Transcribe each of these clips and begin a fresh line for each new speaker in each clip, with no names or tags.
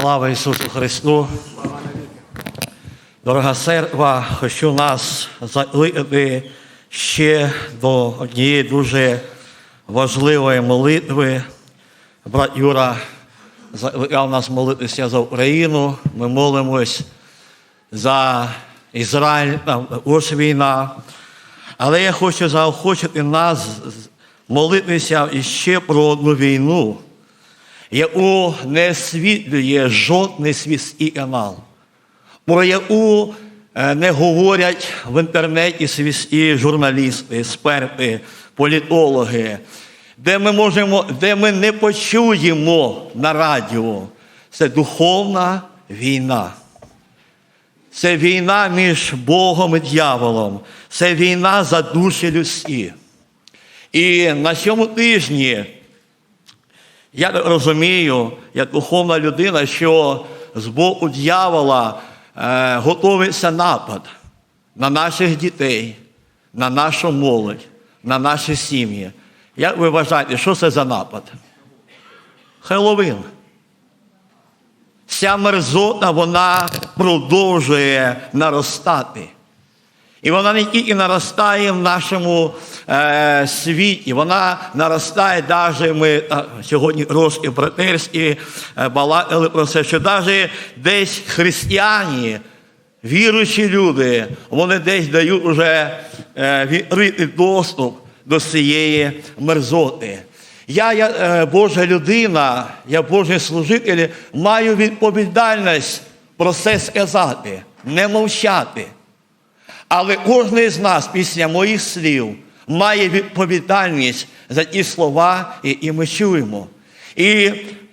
Слава Ісусу Христу! Дорога церква, хочу нас закликати ще до однієї дуже важливої молитви. Брат Юра закликав нас молитися за Україну. Ми молимось за Ізраїль, там ось війна. Але я хочу заохочити нас молитися іще про одну війну, яку не світлює жодний світський канал, про яку е, не говорять в інтернеті світські журналісти, експерти, політологи, де ми, можемо, де ми не почуємо на радіо. Це духовна війна. Це війна між Богом і дьяволом. Це війна за душі людські. І на цьому тижні я розумію, як духовна людина, що з боку дьявола е, напад на наших дітей, на нашу молодь, на наші сім'ї. Як ви вважаєте, що це за напад? Хеллоуін. Ця мерзота, вона продовжує наростати. І вона не тільки наростає в нашому е, світі, вона наростає навіть ми а, сьогодні трошки братерські е, балакали про це, що навіть десь християні, віруючі люди, вони десь дають уже е, відкритий доступ до цієї мерзоти. Я, я е, Божа людина, я Божий служитель, маю відповідальність про це сказати, не мовчати. Але кожен з нас після моїх слів має відповідальність за ті слова, які ми чуємо. І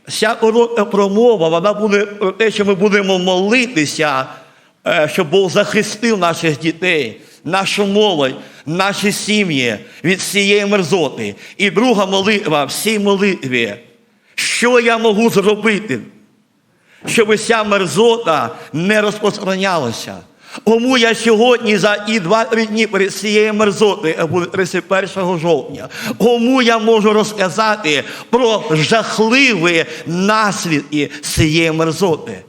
вся коротка промова, вона буде про те, що ми будемо молитися, е, щоб Бог захистив наших дітей, нашу молодь, наші сім'ї від цієї мерзоти. І друга молитва в цій молитві. Що я можу зробити, щоб ця мерзота не розпространялася? Кому я сьогодні за і два-три дні перед цією мерзотою, буде 31 жовтня, кому я можу розказати про жахливі наслідки цієї мерзоти?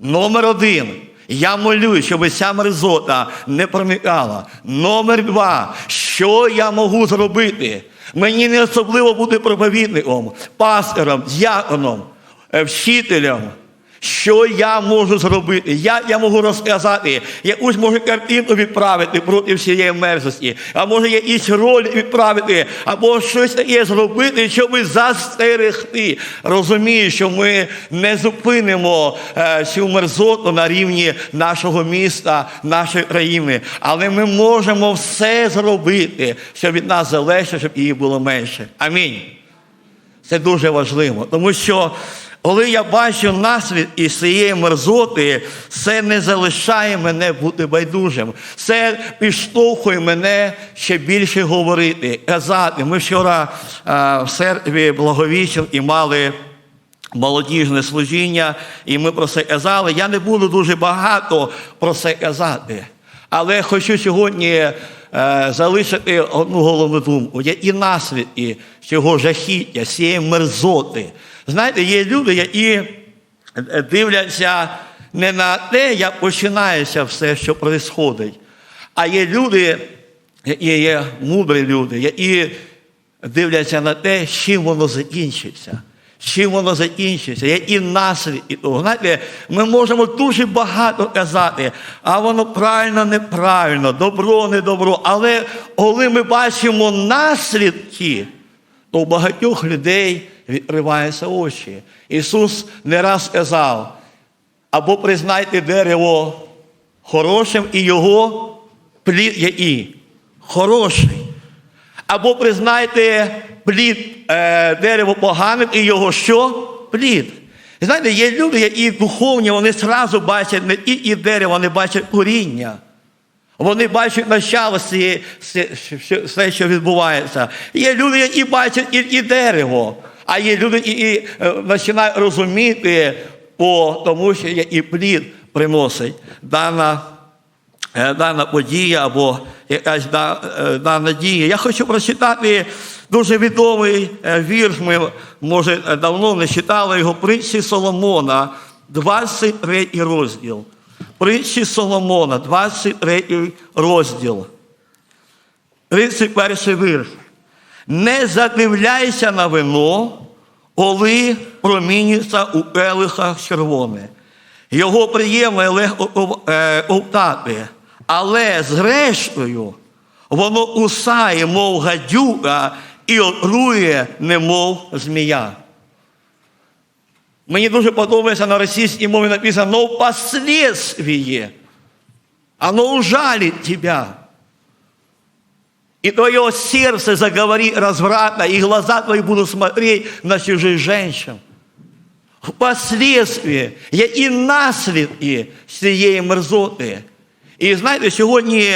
Номер один. Я молюсь, щоб ця мерзота не проникала. Номер два. Що я можу зробити? Мені не особливо бути проповідником, пастором, діаконом, е, вчителем. Що я можу зробити? Як я можу розказати? Якусь може картину відправити проти всієї мерзості, а може якісь роль відправити, або щось таке зробити, щоб застерегти. Розумію, що ми не зупинимо е, цю мерзоту на рівні нашого міста, нашої країни, але ми можемо все зробити, щоб від нас залежало, щоб її було менше. Амінь. Це дуже важливо, тому що коли я бачу наслідки цієї мерзоти, це не залишає мене бути байдужим. Це підштовхує мене ще більше говорити, казати. Ми вчора а, в церкві Благовіщенки мали молодіжне служіння, і ми про це казали. Я не буду дуже багато про це казати. Але хочу сьогодні е, залишити одну головну думку. І наслідки цього жахіття, цієї мерзоти. Знаєте, є люди, які дивляться не на те, як починається все, що відбувається, а є люди, які є мудрі люди, які дивляться на те, чим воно закінчиться. Чим воно закінчиться, які наслідки того. Знаєте, ми можемо дуже багато казати, а воно правильно, неправильно, добро, не добро. Але коли ми бачимо наслідки, то у багатьох людей відкриваються очі. Ісус не раз сказав, або признайте дерево хорошим і його плід який? Хороший. Або признайте плід е, дерево поганим і його що? Плід. І знаєте, є люди, які духовні, вони зразу бачать не тільки дерево, вони бачать коріння. Вони бачать начало все, все, що відбувається. Є люди, які бачать тільки дерево, а є люди, які е, починають розуміти по тому, що який плід приносить дана е, дана подія або якась е, дана дія. Я хочу прочитати дуже відомий вірш. Ми, може, давно не читали його притчі Соломона, 23 розділ. Притчі Соломона, 23 розділ. 31 вірш. Не задивляйся на вино, коли промінюється у келихах червоне. Його приємно легко е, ковтати, але зрештою воно кусає, мов гадюка, і отрує, немов змія. Мені дуже подобається на російській мові написано, но впоследствии оно ужалит тебя. И твое сердце заговорит развратно, и глаза твои будут смотреть на чужих женщин. Впоследствии є і наслідки цієї мерзоти. І знаєте, сьогодні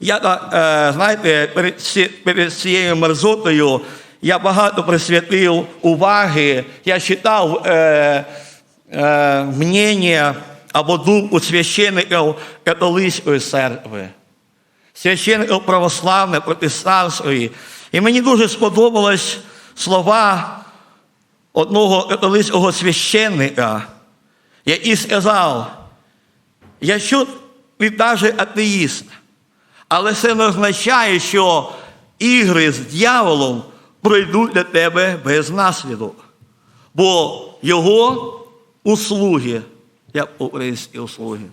я, е, знаєте, перед, ці- перед цією мерзотою я багато присвятив уваги. Я читав е, е, мнення або думку священників католицької церкви, священників православної, протестантської. І мені дуже сподобались слова одного католицького священника, який сказав, якщо ти навіть атеїст, але це не означає, що ігри з дьяволом пройдуть для тебе без наслідок. Бо його услуги, як українські услуги,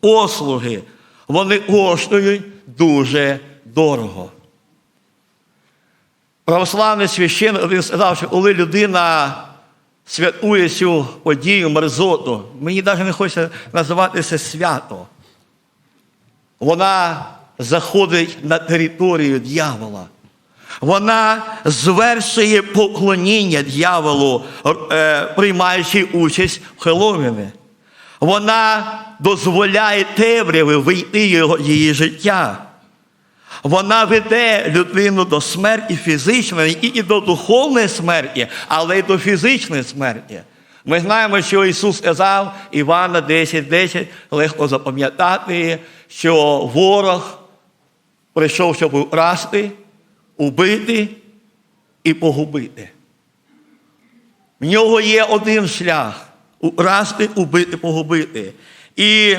послуги, вони коштують дуже дорого. Православний священник один сказав, що коли людина святкує цю подію, мерзоту, мені навіть не хочеться називати це свято. Вона заходить на територію дьявола. Вона звершує поклоніння дьяволу, е, приймаючи участь в Хеловіні. Вона дозволяє темряви вийти його- її життя. Вона веде людину до смерті фізичної і і до духовної смерті, але й до фізичної смерті. Ми знаємо, що Ісус сказав Івана 10, 10, легко запам'ятати, що ворог прийшов, щоб украсти, убити і погубити. В нього є один шлях украсти, убити, погубити. І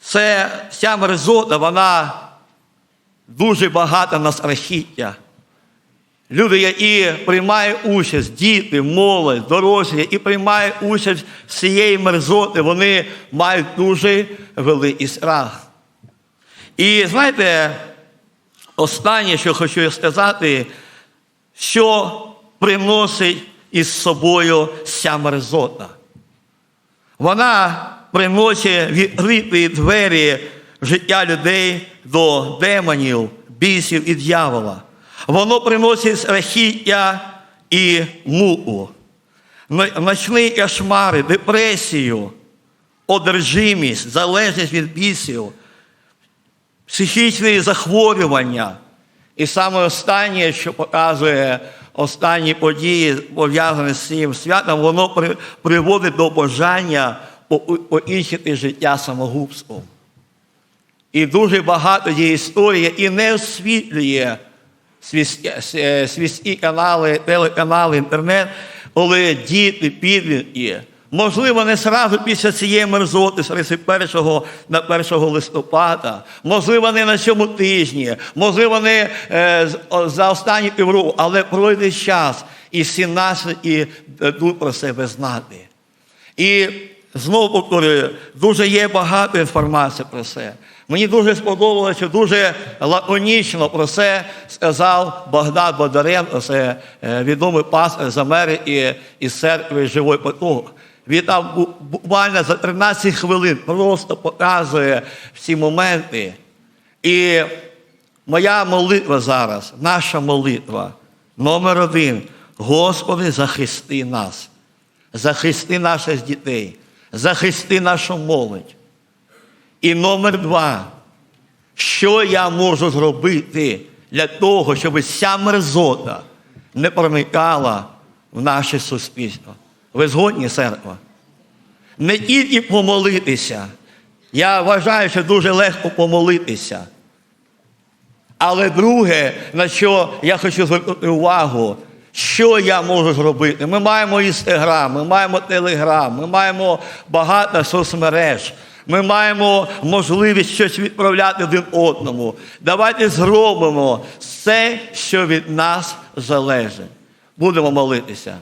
це ця мерзота, вона дуже багата на страхіття. Люди, які приймають участь, діти, молодь, дорослі, які приймають участь в цієї мерзоти, вони мають дуже великий страх. І знаєте, останнє, що хочу сказати, що приносить із собою ця мерзота. Вона приносить відкриті двері життя людей до демонів, бісів і дьявола. Воно приносить страхіття і муку, ночні кошмари, депресію, одержимість, залежність від бісів, психічні захворювання. І саме останнє, що показує останні події, пов'язані з цим святом, воно при- приводить до бажання по- життя самогубством. І дуже багато є історії, і не освітлює світські, е, канали, телеканали, інтернет, коли діти, підлітки, можливо, не сразу після цієї мерзоти, з 31 на 1 листопада, можливо, не на цьому тижні, можливо, не е, за останні півроку, але пройде час, і всі наслідки дадуть про себе знати. І знову повторюю, дуже є багато інформації про це. Мені дуже сподобалося, дуже лаконічно про це сказав Богдан Бондаренко, це е, відомий пастор з Америки із церкви Живой поток. Він там буквально за 13 хвилин просто показує всі моменти. І моя молитва зараз, наша молитва, номер один. Господи, захисти нас, захисти наших дітей, захисти нашу молодь. І номер два. Що я можу зробити для того, щоб ця мерзота не проникала в наше суспільство? Ви згодні, церква? Не тільки помолитися. Я вважаю, що дуже легко помолитися. Але друге, на що я хочу звернути увагу, Що я можу зробити? Ми маємо інстаграм, ми маємо телеграм, ми маємо багато соцмереж. Ми маємо можливість щось відправляти один одному. Давайте зробимо все, що від нас залежить. Будемо молитися.